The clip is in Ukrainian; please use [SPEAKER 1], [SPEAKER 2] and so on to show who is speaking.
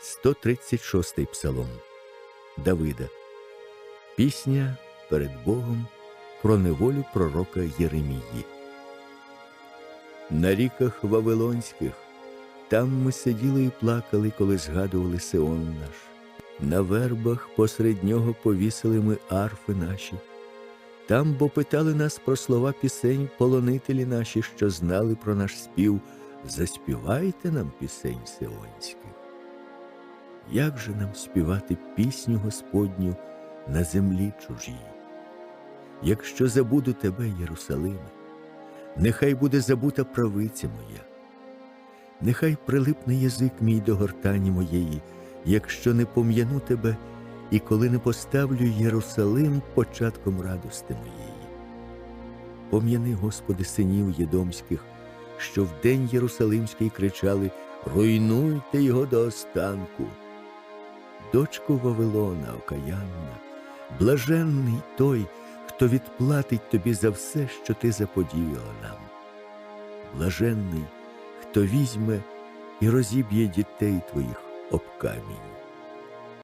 [SPEAKER 1] 136 псалом Давида. Пісня перед Богом про неволю пророка Єремії. На ріках Вавилонських там ми сиділи і плакали, коли згадували Сеон наш. На вербах посеред нього повісили ми арфи наші. Там бо питали нас про слова пісень полонителі наші, що знали про наш спів. Заспівайте нам пісень сеонських. Як же нам співати пісню Господню на землі чужій? Якщо забуду тебе, Єрусалиме, нехай буде забута правиця моя, нехай прилипне язик мій до гортані моєї, якщо не пом'яну тебе і коли не поставлю Єрусалим початком радости моєї. Пом'яни, Господи, синів Єдомських, що в день Єрусалимський кричали Руйнуйте його до останку. Дочко Вавилона, окаянна, блаженний той, хто відплатить тобі за все, що ти заподіяла нам. Блаженний, хто візьме і розіб'є дітей твоїх об камінь.